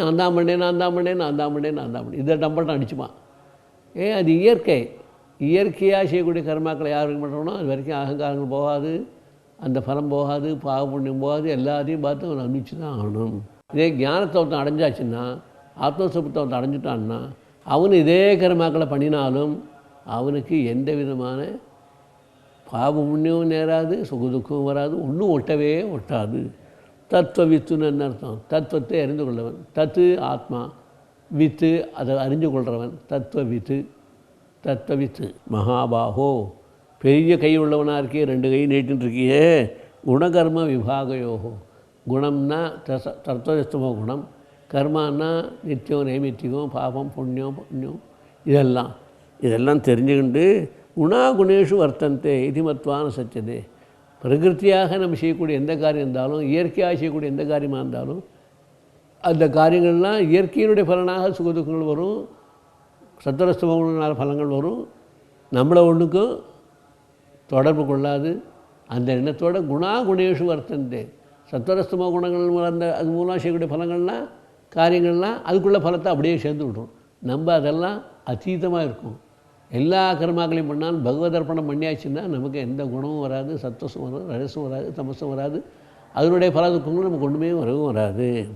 நான் தான் பண்ணேன் நான் தான் பண்ணேன் நான் தான் பண்ணேன் நான் தான் பண்ணேன். இதை டம்பட்டம் அடிச்சுப்பான். ஏன் அது இயற்கை. இயற்கையாக செய்யக்கூடிய கர்மாக்களை யாருக்கு பண்ணுறோம்னா அது வரைக்கும் அகங்காரங்கள் போகாது அந்த பலம் போகாது பாவ புண்ணியம் போகாது எல்லாத்தையும் பார்த்து அவன் அனுப்பிச்சு தான் ஆகணும். இதே ஞானத்தை ஒருத்தன் அடைஞ்சாச்சுன்னா ஆத்மசுபத்தை ஒருத்தன் அடைஞ்சிட்டான்னா அவனு இதே கர்மாக்களை பண்ணினாலும் அவனுக்கு எந்த விதமான பாவ புண்ணியமும் நேராது சுக துக்கமும் வராது ஒன்றும் ஒட்டவே ஒட்டாது. தத்துவ வித்துன்னு அர்த்தம்? தத்துவத்தை அறிந்து கொள்ளவன். தத்து ஆத்மா வித்து அதை அறிஞ்சு கொள்கிறவன் தத்துவ வித்து தத்துவ வித்து. மகாபாகோ பெரிய கை உள்ளவனாக இருக்கியே ரெண்டு கை நீட்டின்னு இருக்கியே. குணகர்ம விபாகயோகோ. குணம்னா தச தத்துவஸ்தமோ குணம். கர்மானா நித்தியம் நைமித்தியம் பாபம் புண்ணியம் புண்ணியம். இதெல்லாம். இதெல்லாம் தெரிஞ்சுக்கிண்டு குணாகுணேஷு வர்த்தந்தே. இதிமத்வான சச்சதே பிரகிருத்தியாக நம்ம செய்யக்கூடிய எந்த காரியம் இருந்தாலும் இயற்கையாக செய்யக்கூடிய எந்த காரியமாக இருந்தாலும் அந்த காரியங்கள்லாம் இயற்கையினுடைய பலனாக சுகதுக்கங்கள் வரும் சத்தரஸ்தமங்களால் பலங்கள் வரும். நம்மளை ஒன்றுக்கும் தொடர்பு கொள்ளாது. அந்த எண்ணத்தோட குணா குணேஷு வர்த்தந்தே. சத்வரஸ்தம குணங்கள் அந்த அது மூலம் செய்யக்கூடிய பலங்கள்லாம் காரியங்கள்லாம் அதுக்குள்ள பலத்தை அப்படியே சேர்ந்து விட்ரும் நம்ம அதெல்லாம் அதீதமாக இருக்கும். எல்லா கர்மாக்களையும் பண்ணாலும் பகவதர்ப்பணம் பண்ணியாச்சுன்னா நமக்கு எந்த குணமும் வராது சத்தோஷம் வராது ரஜசும் வராது தமசும் வராது. அதனுடைய பல துக்கங்களும் நமக்கு ஒன்றுமே வரவும் வராது.